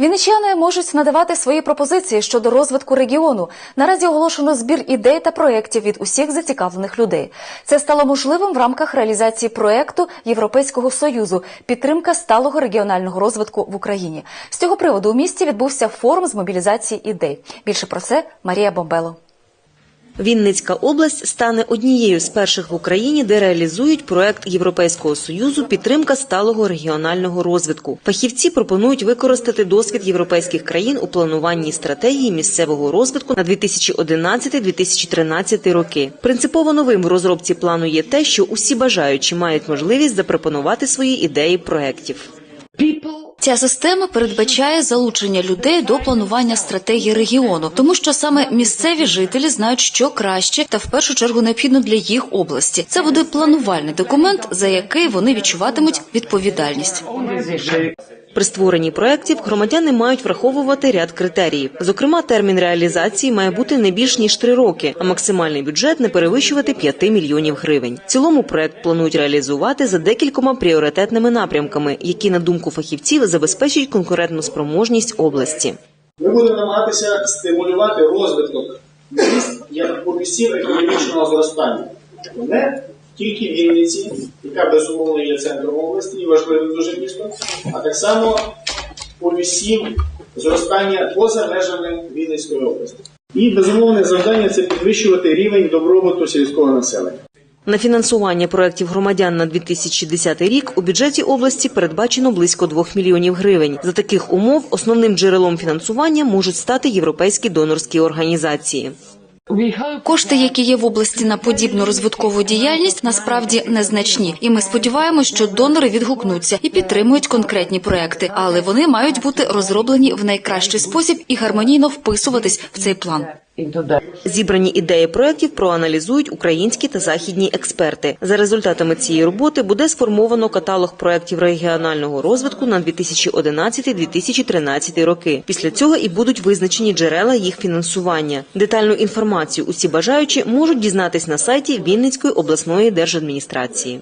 Вінничани можуть надавати свої пропозиції щодо розвитку регіону. Наразі оголошено збір ідей та проєктів від усіх зацікавлених людей. Це стало можливим в рамках реалізації проєкту Європейського союзу підтримка сталого регіонального розвитку в Україні. З цього приводу у місті відбувся форум з мобілізації ідей. Більше про це Марія Бомбело. Вінницька область стане однією з перших в Україні, де реалізують проект Європейського союзу підтримка сталого регіонального розвитку. Фахівці пропонують використати досвід європейських країн у плануванні стратегії місцевого розвитку на 2011-2013 роки. Принципово новим в розробці плану є те, що усі бажаючі мають можливість запропонувати свої ідеї проєктів. Ця система передбачає залучення людей до планування стратегії регіону, тому що саме місцеві жителі знають, що краще та в першу чергу необхідно для їх області. Це буде планувальний документ, за який вони відчуватимуть відповідальність. При створенні проєктів громадяни мають враховувати ряд критеріїв. Зокрема, термін реалізації має бути не більш ніж три роки, а максимальний бюджет не перевищувати 5 мільйонів гривень. В цілому проект планують реалізувати за декількома пріоритетними напрямками, які, на думку фахівців, забезпечують конкурентну спроможність області. Ми будемо намагатися стимулювати розвиток міст як полюсів економічного зростання. Тільки Вінниці, яка безумовно є центром області і важливим дуже містом, а так само полюсів зростання поза межами Вінницької області. І безумовне завдання це підвищувати рівень добробуту сільського населення. На фінансування проєктів громадян на 2010 рік у бюджеті області передбачено близько 2 мільйонів гривень. За таких умов основним джерелом фінансування можуть стати європейські донорські організації. Кошти, які є в області на подібну розвиткову діяльність, насправді незначні. І ми сподіваємося, що донори відгукнуться і підтримують конкретні проекти, але вони мають бути розроблені в найкращий спосіб і гармонійно вписуватись в цей план. Зібрані ідеї проєктів проаналізують українські та західні експерти. За результатами цієї роботи буде сформовано каталог проєктів регіонального розвитку на 2011-2013 роки. Після цього і будуть визначені джерела їх фінансування. Детальну інформацію усі бажаючі можуть дізнатись на сайті Вінницької обласної держадміністрації.